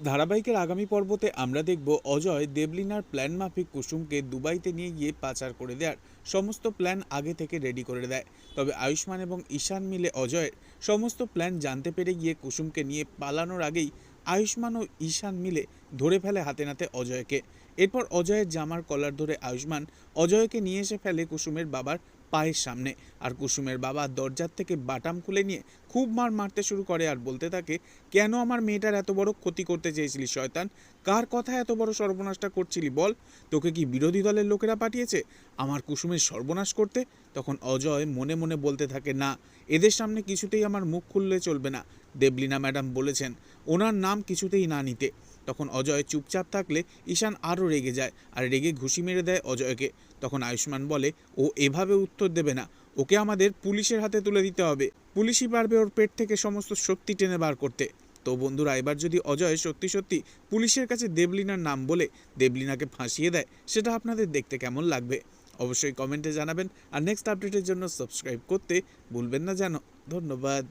ধারাবাহিকের আগামী পর্বতে আমরা দেখব অজয় দেবলিনার প্ল্যান মাফিক কুসুমকে দুবাইতে নিয়ে গিয়ে পাচার করে দেওয়ার সমস্ত প্ল্যান আগে থেকে রেডি করে দেয়। তবে আয়ুষ্মান এবং ঈশান মিলে অজয়ের সমস্ত প্ল্যান জানতে পেরে গিয়ে কুসুমকে নিয়ে পালানোর আগেই আয়ুষ্মান ও ঈশান মিলে ধরে ফেলে হাতে নাতে অজয়কে। এরপর অজয়ের জামার কলার ধরে আয়ুষ্মান অজয়কে নিয়ে এসে ফেলে কুসুমের বাবার পায়ের সামনে। আর কুসুমের বাবা দরজার থেকে বাটাম খুলে নিয়ে খুব মার মারতে শুরু করে আর বলতে থাকে, কেন আমার মেয়েটার এত বড় ক্ষতি করতে চেয়েছিলি শয়তান? কার কথা এত বড় সর্বনাশটা করছিলি বল? তোকে কি বিরোধী দলের লোকেরা পাঠিয়েছে? আমার কুসুমের সর্বনাশ করতে? তখন অজয় মনে মনে বলতে থাকে, না, এদের সামনে কিছুতেই আমার মুখ খুললে চলবে না। দেবলিনা ম্যাডাম বলেছেন, ওনার নাম কিছুতেই না নিতে। তখন অজয় চুপচাপ থাকলে ঈশান আরও রেগে যায় আর রেগে ঘুষি মেরে দেয় অজয়কে। তখন আয়ুষ্মান বলে, ও এভাবে উত্তর দেবে না। ওকে আমাদের পুলিশের হাতে তুলে দিতে হবে। পুলিশই পারবে ওর পেট থেকে সমস্ত শক্তি টেনে বার করতে। তো বন্ধুরা, এবার যদি অজয় সত্যি সত্যি পুলিশের কাছে দেবলিনার নাম বলে দেবলিনাকে ফাঁসিয়ে দেয়, সেটা আপনাদের দেখতে কেমন লাগবে? অবশ্যই কমেন্টে জানাবেন। আর নেক্সট আপডেটের জন্য সাবস্ক্রাইব করতে ভুলবেন না যেন। ধন্যবাদ।